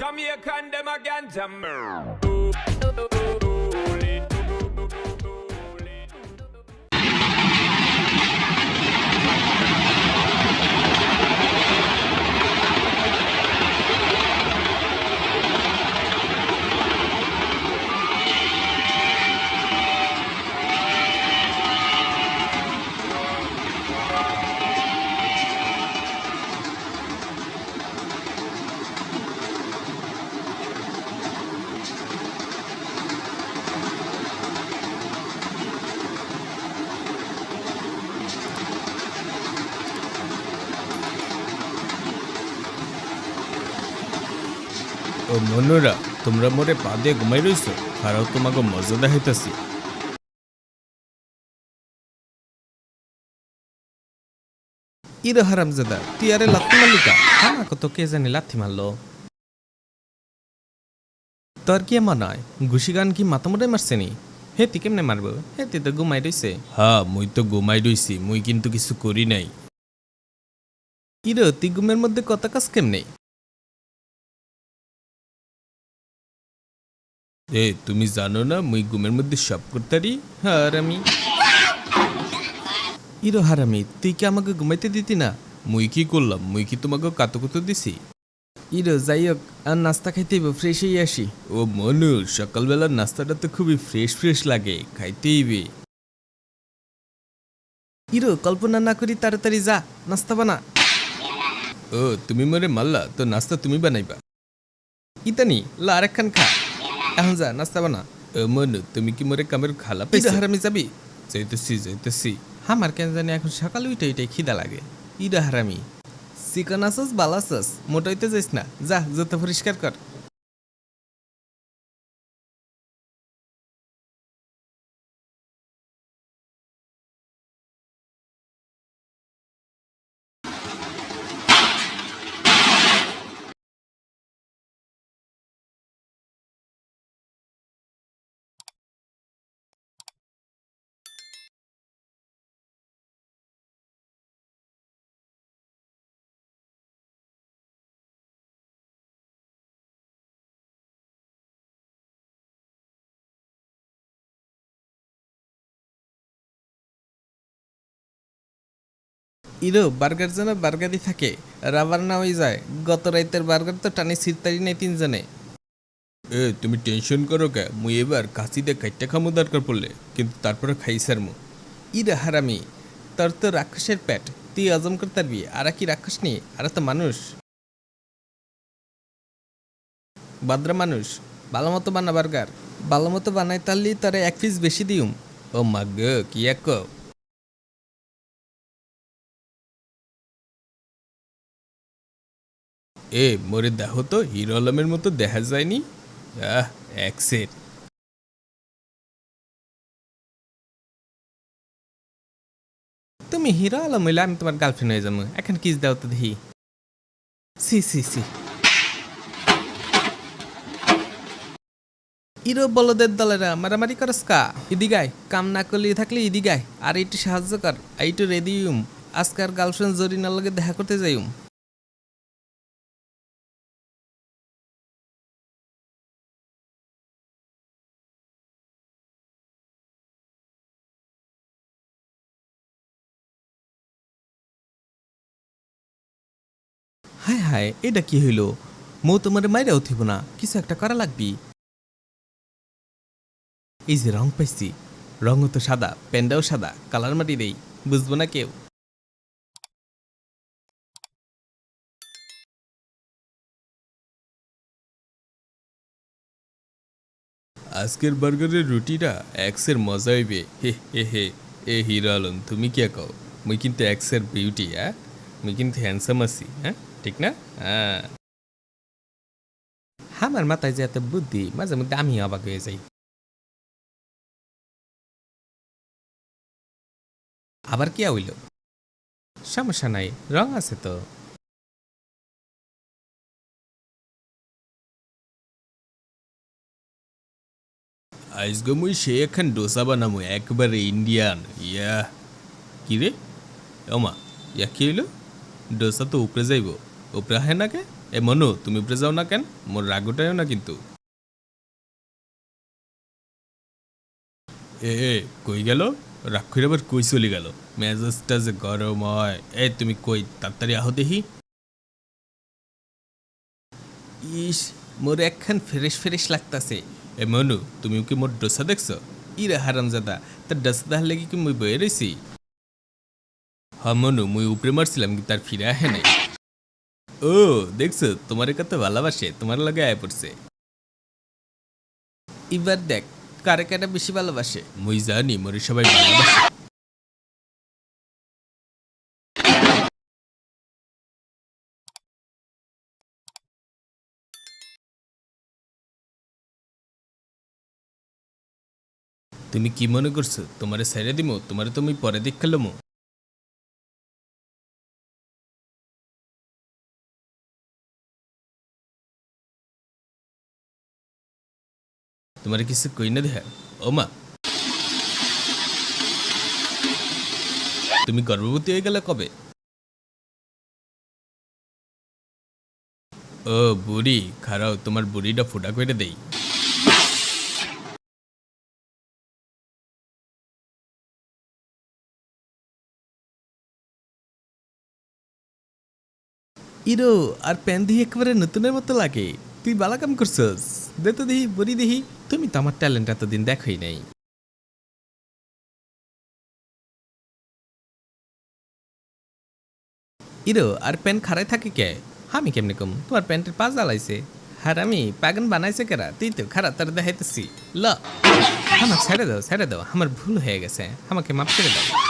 Jamaican them again, Jamaican. ও মনুরা তোমরা মোরে পা দিয়ে ঘুমাই রইছো খারাও তোমাকে মজা দেখাইতাছি ইরে হারামজাদা তুই আরে লাত্তি মারলিকা আমাকে তো কে জানি লাথি মারলো। তোর কি এমন নয় ঘুষি গান কি মাথা মোড়ে মারছে নি? হে তুই কেমনে মারবো? হে তুই তো ঘুমাই রইছে। হ্যাঁ মুই তো ঘুমাই রইছি মুই কিন্তু কিছু করি নাই। ইরে তুই ঘুমের মধ্যে কত কাজ কেমনে? এ, তুমি জানো না, মুই ঘুমের মধ্যে সব করতারি? আর আমি। ইরো হারামি তুই কি আমাকে ঘুমাইতে দিতি না? মুই কি করলাম? মুই কি তোমাকে কাতো কুতো দিছি? ইরো, যাই হোক, আর নাস্তা খাইতে ফ্রেশ হয়ে আসি। ও মনু সকালবেলার নাস্তাটা তো খুবই ফ্রেশ ফ্রেশ লাগে খাইতে হইবে। ইরো, কল্পনা না করি তাড়াতাড়ি যা, নাস্তা বানা। ও, তুমি মরে মাল্লা তো নাস্তা তুমি বানাইবা। ইতানি, লা আরেকখান খা। এখন যা নাস্তা বানা মনু তুমি কি মরে কামের খালা পেয়েছ হারামি যাবি যাইতেছি যাইতেছি আমার কেন জানি এখন সকালে উঠে উঠে খিদা লাগে ইডা হারামি চিকন আসস বালাসস মোটাইতে যাইস না যা যত পরিষ্কার কর ইরো বার্গার যেন বার্গারই থাকে। রাবার না হয়ে যায়। গত রাইতের বার্গার তো টানি সিরতারি নাই তিনজনে। এ, তুমি টেনশন করো কে? মুই এবার কাশিতে কাইটটা খামো দরকার পড়লে, কিন্তু তারপরে খাই সারমু। ইরে হারামি। তোর তো রাক্ষসের পেট। তুই হজম করতে পারবি আর কি রাক্ষস নি? আর তো মানুষ। বাদ্রা মানুষ। ভালো মতো বানা বার্গার। ভালো মতো বানাই তাহলে তারে এক পিস বেশি দিউম। ও মাগ কি এক এ, মোরে দেহ তো, হিরো আলমের মতো দেখা যায়নি। আহ, এক সেট তুমি হিরো আলম হইলে আমি তোমার গার্লফ্রেন্ড হয়ে যাব। এখন কিস দাও তো দেখি। C C C. ইরো বলদের দলেরা মারামারি করস কা? ইদিগায় কাম না করলে থাকলে ইদিগায় আর একটু সাহায্য কর, এইটু রেডিউম আজকার গার্লফ্রেন্ড জরিনার লগে দেখা করতে যাইম। হায় হায়, এটা কি হইল? মৌ তোমার মাইরা উঠিব না, কিছু একটা করা লাগবি। এই যে রং পাইছি, রঙও তো সাদা প্যান্ডাও সাদা, কালার মাটি দেই, বুঝব না কেউ। আজকের বার্গারের রুটিটা এক্সের মজা হইবে। হে হে হে, এ হিরো আলম, তুমি কে কও? মুই কিন্তু এক্সের বিউটি হ্যাঁ? মুই কিন্তু হ্যান্ডসাম আছি হ্যাঁ? ঠিক না? হ্যাঁ। আমার মাথায় যে এত বুদ্ধি মাঝে মধ্যে আমি অবাক হয়ে যাই। আবার কি হইল? সমস্যা নাই রং আছে তো। আজকে মুই সে এখন ডোসা বানামু একবারে ইন্ডিয়ান। ইয়া কি রে? ওমা ইয়া কি হইল? ডোসা তো উপরে যাইব। উপরে হয় না কে এ মনু, তুমি উপরে যাও না কেন? মোর রাগ উঠায়ও না কিন্তু। এ এ, কই গেল? রাগ করে আবার কই চলে গেল? মেজাজটা যে গরম হয় এ, তুমি কই? তাড়াতাড়ি আহ দেখি। ইস, মোর একখান ফ্রেশ ফ্রেশ লাগতাছে। এ মনু তুমি কি মোর ডোসা দেখছ? ইরে হারামজাদা তার ডোসা তাহলে কি মুই বয়ে রইছি? হ্যাঁ মনু, মুই উপরে মারছিলাম কি তার ফিরে আহে নাই। ও, দেখছ, তোমার কত ভালোবাসে, তোমার লগে আয় পড়ছে। এবার দেখ, কারে কারে বেশি ভালোবাসে? মুই জানি, মরে সবাই ভালোবাসে। তুমি কি মনে করছ? তোমারে ছেড়ে দিমো, তোমারে তুমি পরে দেখালামো তোমার কিছু কই না দেখা ও মা। তুমি গর্ভবতী হয়ে গেলে কবে? ও বুড়ি, খারাও, তোমার বুড়িটা ফুটা করে দেই। ইরো, আর প্যান দিয়ে একেবারে নতুনের মতো লাগে। তুই বালা কাম করছস। দে তো দেখি বলি দেখি তুমি তো আমার ট্যালেন্ট এতদিন দেখোই নাই। ইরো, আর প্যান খারাই থাকে কে? আমি কেমনে কম? তোমার প্যান্টের পা জ্বালাইছে। আর আমি পাগন বানাইছে কেরা? তুই তো খারাপ তার দেখাইতেছি। ল। আমার ছেড়ে দাও ছেড়ে দাও। আমার ভুল হয়ে গেছে। আমাকে মাফ করে দাও।